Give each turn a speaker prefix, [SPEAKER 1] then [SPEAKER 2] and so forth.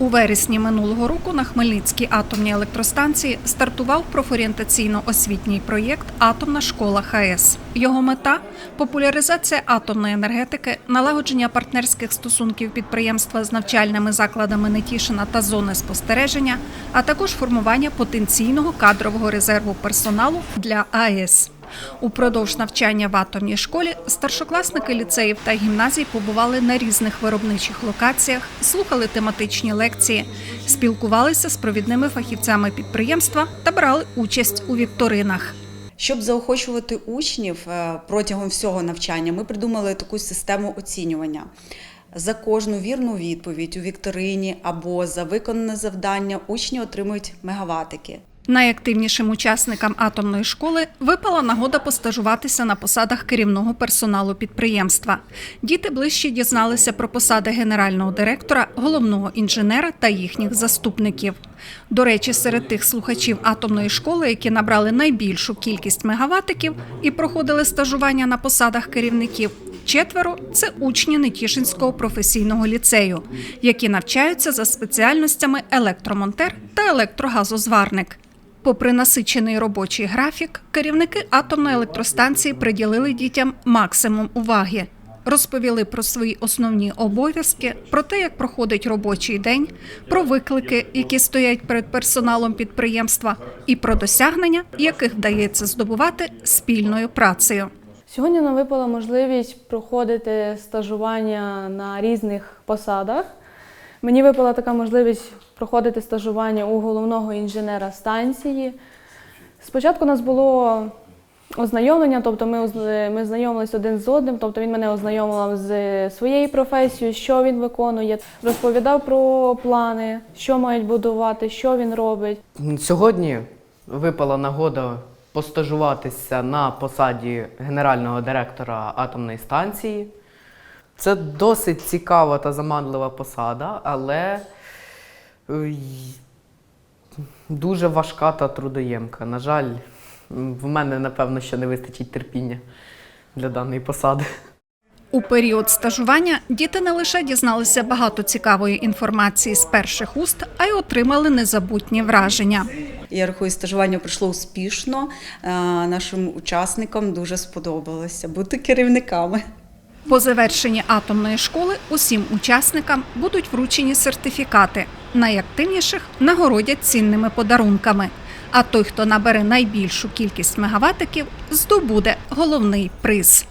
[SPEAKER 1] У вересні минулого року на Хмельницькій атомній електростанції стартував профорієнтаційно-освітній проєкт Атомна школа ХАЕС. Його мета популяризація атомної енергетики, налагодження партнерських стосунків підприємства з навчальними закладами Нетішина та зони спостереження, а також формування потенційного кадрового резерву персоналу для АЕС. Упродовж навчання в атомній школі старшокласники ліцеїв та гімназій побували на різних виробничих локаціях, слухали тематичні лекції, спілкувалися з провідними фахівцями підприємства та брали участь у вікторинах.
[SPEAKER 2] Щоб заохочувати учнів е, протягом всього навчання, ми придумали таку систему оцінювання. За кожну вірну відповідь у вікторині або за виконане завдання учні отримують мегаватики.
[SPEAKER 1] Найактивнішим учасникам атомної школи випала нагода постажуватися на посадах керівного персоналу підприємства. Діти ближче дізналися про посади генерального директора, головного інженера та їхніх заступників. До речі, серед тих слухачів атомної школи, які набрали найбільшу кількість мегаватиків і проходили стажування на посадах керівників, четверо це учні Нетішинського професійного ліцею, які навчаються за спеціальностями електромонтер та електрогазозварник. Попри насичений робочий графік, керівники атомної електростанції приділили дітям максимум уваги. Розповіли про свої основні обов'язки, про те, як проходить робочий день, про виклики, які стоять перед персоналом підприємства, і про досягнення, яких вдається здобувати спільною працею.
[SPEAKER 3] Сьогодні нам випала можливість проходити стажування на різних посадах. Мені випала така можливість проходити стажування у головного інженера станції. Спочатку у нас було ознайомлення, тобто ми, ми знайомились один з одним, тобто він мене ознайомив з своєю професією, що він виконує, розповідав про плани, що мають будувати, що він робить.
[SPEAKER 4] Сьогодні випала нагода постажуватися на посаді генерального директора атомної станції. Це досить цікава та заманлива посада, але е, дуже важка та трудоємка. На жаль, в мене, напевно, ще не вистачить терпіння для даної посади.
[SPEAKER 1] У період стажування діти не лише дізналися багато цікавої інформації з перших уст, а й отримали незабутні враження.
[SPEAKER 2] Я рахую, стажування пройшло успішно. Е, Нашим учасникам дуже сподобалося бути керівниками.
[SPEAKER 1] По завершенні атомної школи усім учасникам будуть вручені сертифікати. Найактивніших нагородять цінними подарунками. А той, хто набере найбільшу кількість мегаватиків, здобуде головний приз.